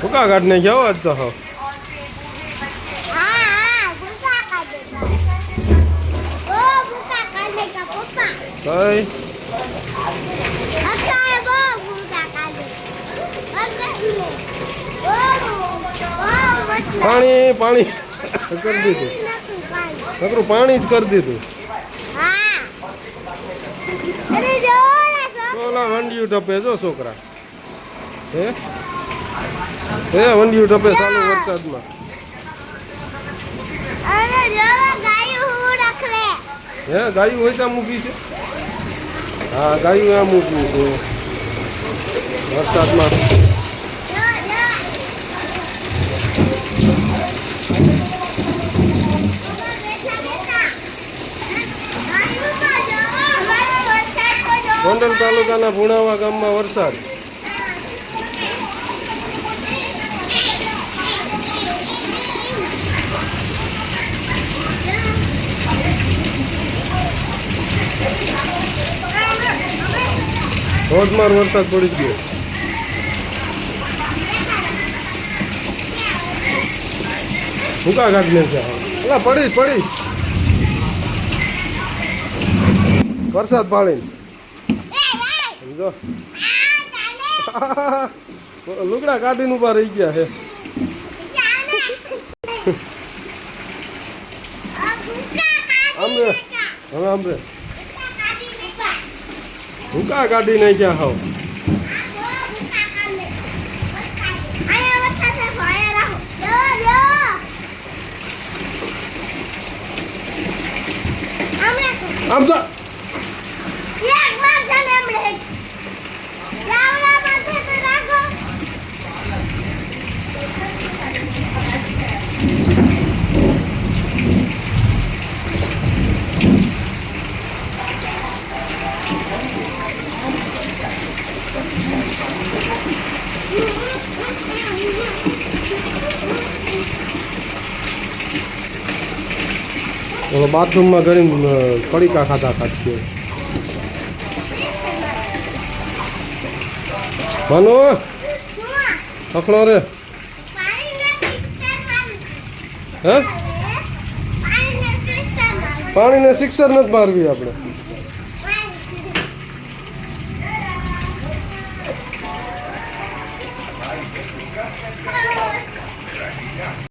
ભૂકા કાઢ ને જવા જ તો હા. પાણી પાણી. કરી દીધું. નકરું પાણી જ કરી દીધું. ઓલા વંડિયું ટપે જો છોકરા. હે? હે વંડિયું ટપે ચાલુ વરસાદમાં. હે ગાયું હોય ત્યાં મૂકી છે? હા ગાયું આ મૂક્યું છે. વરસાદમાં. ગોંડલ તાલુકાના ભુણાવા ગામમાં વરસાદ. ધોધમાર વરસાદ પડી ગયો. ભૂકા કાઢને છે? એલા પડી પડી. વરસાદ પાણી. સમજો? લુગડા કાઢીને ઊભા રહી ગયા છે. આમ રે હવે આમ રે. ભૂકા કાઢી નાખ્યા હાવ આમ જા ઓલો બાથરૂમમાં કરીને કડીકા ખાતા ખાતી મનો પકડો રે. હે? પાણીને સિક્સર નથી મારવી આપણે.